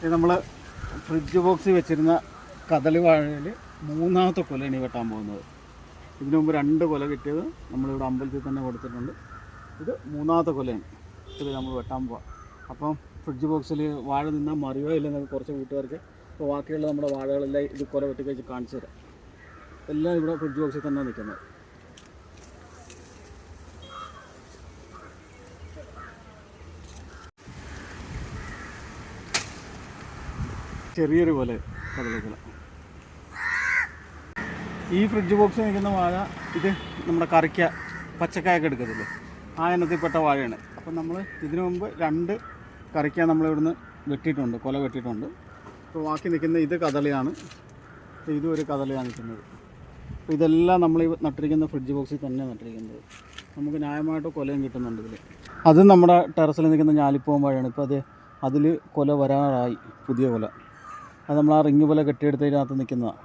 ഇത് നമ്മൾ ഫ്രിഡ്ജ് ബോക്സിൽ വെച്ചിരുന്ന കദളി വാഴയിൽ മൂന്നാമത്തെ കൊലയാണ് വെട്ടാൻ പോകുന്നത്. ഇതിനു മുമ്പ് രണ്ട് കൊല കിട്ടിയത് നമ്മളിവിടെ അമ്പലത്തിൽ തന്നെ കൊടുത്തിട്ടുണ്ട്. ഇത് മൂന്നാമത്തെ കൊലയാണ്. ഇത് നമ്മൾ വെട്ടാൻ പോവാം. അപ്പം ഫ്രിഡ്ജ് ബോക്സിൽ വാഴ നിന്നാൽ മറിയോ ഇല്ലെന്നൊക്കെ കുറച്ച് കൂട്ടുകാർക്ക് ഇപ്പോൾ ബാക്കിയുള്ള നമ്മുടെ വാഴകളെല്ലാം ഇത് കൊല വെട്ടി കഴിച്ച് കാണിച്ചു തരാം. എല്ലാം ഇവിടെ ഫ്രിഡ്ജ് ബോക്സിൽ തന്നെ നിൽക്കുന്നത്. ചെറിയൊരു പോലെ കദളിക്കൊല ഈ ഫ്രിഡ്ജ് ബോക്സ് നിൽക്കുന്ന വാഴ ഇത് നമ്മുടെ കറിക്ക പച്ചക്കായൊക്കെ എടുക്കത്തില്ലേ? ആ ഇനത്തിൽപ്പെട്ട വാഴയാണ്. അപ്പം നമ്മൾ ഇതിനു മുമ്പ് രണ്ട് കറിക്ക നമ്മളിവിടുന്ന് വെട്ടിയിട്ടുണ്ട് കൊല വെട്ടിയിട്ടുണ്ട്. അപ്പോൾ ബാക്കി നിൽക്കുന്ന ഇത് കദളിയാണ്. ഇതും ഒരു കദളിയാണ് നിൽക്കുന്നത്. അപ്പോൾ ഇതെല്ലാം നമ്മൾ ഈ നട്ടിരിക്കുന്ന ഫ്രിഡ്ജ് ബോക്സിൽ തന്നെ നട്ടിരിക്കുന്നത്. നമുക്ക് ന്യായമായിട്ട് കൊലയും കിട്ടുന്നുണ്ട് ഇതിൽ അത് നമ്മുടെ ടെറസിൽ നിൽക്കുന്ന ഞാലിപ്പൂവൻ വാഴയാണ്. ഇപ്പോൾ അത് അതിൽ കൊല വരാറായി പുതിയ കൊല. അത് നമ്മൾ ആ റിങ് പോലെ കെട്ടിയെടുത്തതിനകത്ത് നിൽക്കുന്നതാണ്